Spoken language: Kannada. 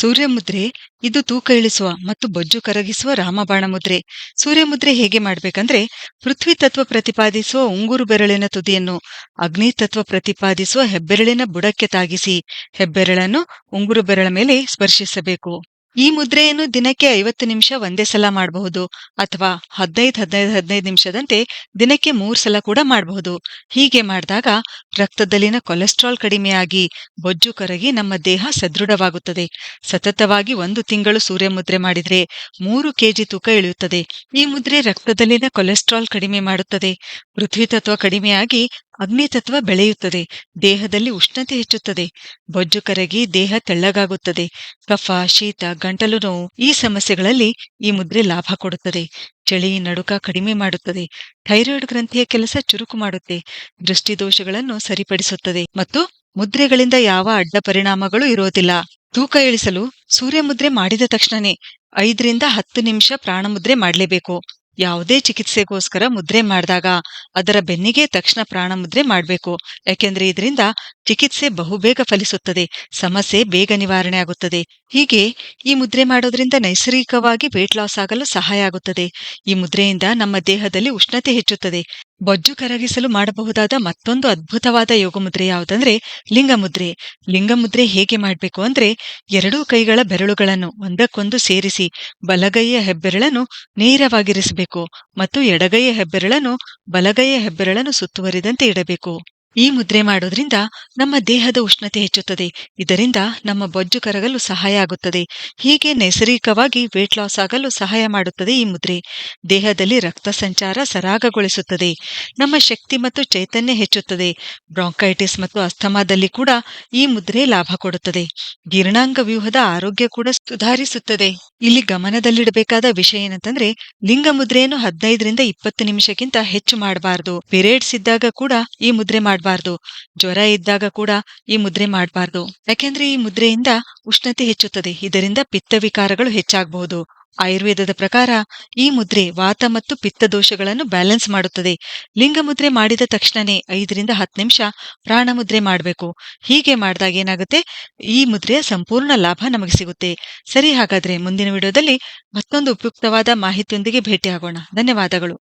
ಸೂರ್ಯ ಮುದ್ರೆ ಇದು ತೂಕ ಇಳಿಸುವ ಮತ್ತು ಬೊಜ್ಜು ಕರಗಿಸುವ ರಾಮಬಾಣ ಮುದ್ರೆ ಸೂರ್ಯ ಮುದ್ರೆ ಹೇಗೆ ಮಾಡ್ಬೇಕಂದ್ರೆ ಪೃಥ್ವಿ ತತ್ವ ಪ್ರತಿಪಾದಿಸುವ ಉಂಗುರು ಬೆರಳಿನ ತುದಿಯನ್ನು ಅಗ್ನಿ ತತ್ವ ಪ್ರತಿಪಾದಿಸುವ ಹೆಬ್ಬೆರಳಿನ ಬುಡಕ್ಕೆ ತಾಗಿಸಿ ಹೆಬ್ಬೆರಳನ್ನು ಉಂಗುರು ಬೆರಳ ಮೇಲೆ ಸ್ಪರ್ಶಿಸಬೇಕು. ಈ ಮುದ್ರೆಯನ್ನು ದಿನಕ್ಕೆ ಐವತ್ತು ನಿಮಿಷ ಒಂದೇ ಸಲ ಮಾಡಬಹುದು ಅಥವಾ ಹದಿನೈದು ಹದಿನೈದು ಹದಿನೈದು ನಿಮಿಷದಂತೆ ದಿನಕ್ಕೆ ಮೂರು ಸಲ ಕೂಡ ಮಾಡಬಹುದು. ಹೀಗೆ ಮಾಡಿದಾಗ ರಕ್ತದಲ್ಲಿನ ಕೊಲೆಸ್ಟ್ರಾಲ್ ಕಡಿಮೆಯಾಗಿ ಬೊಜ್ಜು ಕರಗಿ ನಮ್ಮ ದೇಹ ಸದೃಢವಾಗುತ್ತದೆ. ಸತತವಾಗಿ ಒಂದು ತಿಂಗಳು ಸೂರ್ಯ ಮುದ್ರೆ ಮಾಡಿದರೆ ಮೂರು ಕೆಜಿ ತೂಕ ಇಳಿಯುತ್ತದೆ. ಈ ಮುದ್ರೆ ರಕ್ತದಲ್ಲಿನ ಕೊಲೆಸ್ಟ್ರಾಲ್ ಕಡಿಮೆ ಮಾಡುತ್ತದೆ. ಪೃಥ್ವಿ ತತ್ವ ಕಡಿಮೆಯಾಗಿ ಅಗ್ನಿ ತತ್ವ ಬೆಳೆಯುತ್ತದೆ, ದೇಹದಲ್ಲಿ ಉಷ್ಣತೆ ಹೆಚ್ಚುತ್ತದೆ, ಬೊಜ್ಜು ಕರಗಿ ದೇಹ ತೆಳ್ಳಗಾಗುತ್ತದೆ, ಕಫ, ಶೀತ, ಗಂಟಲು ನೋವು ಈ ಸಮಸ್ಯೆಗಳಲ್ಲಿ ಈ ಮುದ್ರೆ ಲಾಭ ಕೊಡುತ್ತದೆ, ಚಳಿ, ನಡುಕ ಕಡಿಮೆ ಮಾಡುತ್ತದೆ, ಥೈರಾಯ್ಡ್ ಗ್ರಂಥಿಯ ಕೆಲಸ ಚುರುಕು ಮಾಡುತ್ತೆ, ದೃಷ್ಟಿದೋಷಗಳನ್ನು ಸರಿಪಡಿಸುತ್ತದೆ ಮತ್ತು ಮುದ್ರೆಗಳಿಂದ ಯಾವ ಅಡ್ಡ ಪರಿಣಾಮಗಳು ಇರೋದಿಲ್ಲ ತೂಕ ಇಳಿಸಲು ಸೂರ್ಯ ಮುದ್ರೆ ಮಾಡಿದ ತಕ್ಷಣನೇ ಐದರಿಂದ ಹತ್ತು ನಿಮಿಷ ಪ್ರಾಣಮುದ್ರೆ ಮಾಡಲೇಬೇಕು. ಯಾವುದೇ ಚಿಕಿತ್ಸೆಗೋಸ್ಕರ ಮುದ್ರೆ ಮಾಡಿದಾಗ ಅದರ ಬೆನ್ನಿಗೆ ತಕ್ಷಣ ಪ್ರಾಣ ಮುದ್ರೆ ಮಾಡಬೇಕು. ಯಾಕೆಂದ್ರೆ ಇದರಿಂದ ಚಿಕಿತ್ಸೆ ಬಹುಬೇಗ ಫಲಿಸುತ್ತದೆ, ಸಮಸ್ಯೆ ಬೇಗ ನಿವಾರಣೆ ಆಗುತ್ತದೆ. ಹೀಗೆ ಈ ಮುದ್ರೆ ಮಾಡೋದ್ರಿಂದ ನೈಸರ್ಗಿಕವಾಗಿ ವೇಟ್ ಲಾಸ್ ಆಗಲು ಸಹಾಯ ಆಗುತ್ತದೆ. ಈ ಮುದ್ರೆಯಿಂದ ನಮ್ಮ ದೇಹದಲ್ಲಿ ಉಷ್ಣತೆ ಹೆಚ್ಚುತ್ತದೆ. ಬೊಜ್ಜು ಕರಗಿಸಲು ಮಾಡಬಹುದಾದ ಮತ್ತೊಂದು ಅದ್ಭುತವಾದ ಯೋಗ ಮುದ್ರೆ ಯಾವುದಂದ್ರೆ ಲಿಂಗ ಮುದ್ರೆ. ಲಿಂಗ ಮುದ್ರೆ ಹೇಗೆ ಮಾಡಬೇಕು ಅಂದ್ರೆ ಎರಡೂ ಕೈಗಳ ಬೆರಳುಗಳನ್ನು ಒಂದಕ್ಕೊಂದು ಸೇರಿಸಿ ಬಲಗೈಯ ಹೆಬ್ಬೆರಳನ್ನು ನೇರವಾಗಿರಿಸಬೇಕು. ಮತ್ತು ಎಡಗೈಯ ಹೆಬ್ಬೆರಳನ್ನು ಬಲಗೈಯ ಹೆಬ್ಬೆರಳನ್ನು ಸುತ್ತುವರಿದಂತೆ ಇಡಬೇಕು. ಈ ಮುದ್ರೆ ಮಾಡೋದ್ರಿಂದ ನಮ್ಮ ದೇಹದ ಉಷ್ಣತೆ ಹೆಚ್ಚುತ್ತದೆ. ಇದರಿಂದ ನಮ್ಮ ಬೊಜ್ಜು ಕರಗಲು ಸಹಾಯ ಆಗುತ್ತದೆ. ಹೀಗೆ ನೈಸರ್ಗಿಕವಾಗಿ ವೇಟ್ ಲಾಸ್ ಆಗಲು ಸಹಾಯ ಮಾಡುತ್ತದೆ ಈ ಮುದ್ರೆ. ದೇಹದಲ್ಲಿ ರಕ್ತ ಸಂಚಾರ ಸರಾಗಗೊಳಿಸುತ್ತದೆ. ನಮ್ಮ ಶಕ್ತಿ ಮತ್ತು ಚೈತನ್ಯ ಹೆಚ್ಚುತ್ತದೆ. ಬ್ರಾಂಕೈಟಿಸ್ ಮತ್ತು ಅಸ್ತಮಾದಲ್ಲಿ ಕೂಡ ಈ ಮುದ್ರೆ ಲಾಭ ಕೊಡುತ್ತದೆ. ಜೀರ್ಣಾಂಗ ವ್ಯೂಹದ ಆರೋಗ್ಯ ಕೂಡ ಸುಧಾರಿಸುತ್ತದೆ. ಇಲ್ಲಿ ಗಮನದಲ್ಲಿಡಬೇಕಾದ ವಿಷಯ ಏನಂತಂದ್ರೆ, ಲಿಂಗ ಮುದ್ರೆಯನ್ನು ಹದಿನೈದರಿಂದ ಇಪ್ಪತ್ತು ನಿಮಿಷಕ್ಕಿಂತ ಹೆಚ್ಚು ಮಾಡಬಾರದು. ಪಿರಿಯಡ್ಸ್ ಇದ್ದಾಗ ಕೂಡ ಈ ಮುದ್ರೆ ಮಾಡಬಾರ್ದು. ಜ್ವರ ಇದ್ದಾಗ ಕೂಡ ಈ ಮುದ್ರೆ ಮಾಡಬಾರ್ದು. ಯಾಕೆಂದ್ರೆ ಈ ಮುದ್ರೆಯಿಂದ ಉಷ್ಣತೆ ಹೆಚ್ಚುತ್ತದೆ. ಇದರಿಂದ ಪಿತ್ತ ವಿಕಾರಗಳು ಹೆಚ್ಚಾಗಬಹುದು. ಆಯುರ್ವೇದದ ಪ್ರಕಾರ ಈ ಮುದ್ರೆ ವಾತ ಮತ್ತು ಪಿತ್ತ ದೋಷಗಳನ್ನು ಬ್ಯಾಲೆನ್ಸ್ ಮಾಡುತ್ತದೆ. ಲಿಂಗ ಮುದ್ರೆ ಮಾಡಿದ ತಕ್ಷಣನೇ ಐದರಿಂದ ಹತ್ತು ನಿಮಿಷ ಪ್ರಾಣ ಮುದ್ರೆ ಮಾಡಬೇಕು. ಹೀಗೆ ಮಾಡಿದಾಗ ಏನಾಗುತ್ತೆ? ಈ ಮುದ್ರೆಯ ಸಂಪೂರ್ಣ ಲಾಭ ನಮಗೆ ಸಿಗುತ್ತೆ. ಸರಿ, ಹಾಗಾದ್ರೆ ಮುಂದಿನ ವಿಡಿಯೋದಲ್ಲಿ ಮತ್ತೊಂದು ಉಪಯುಕ್ತವಾದ ಮಾಹಿತಿಯೊಂದಿಗೆ ಭೇಟಿಯಾಗೋಣ. ಧನ್ಯವಾದಗಳು.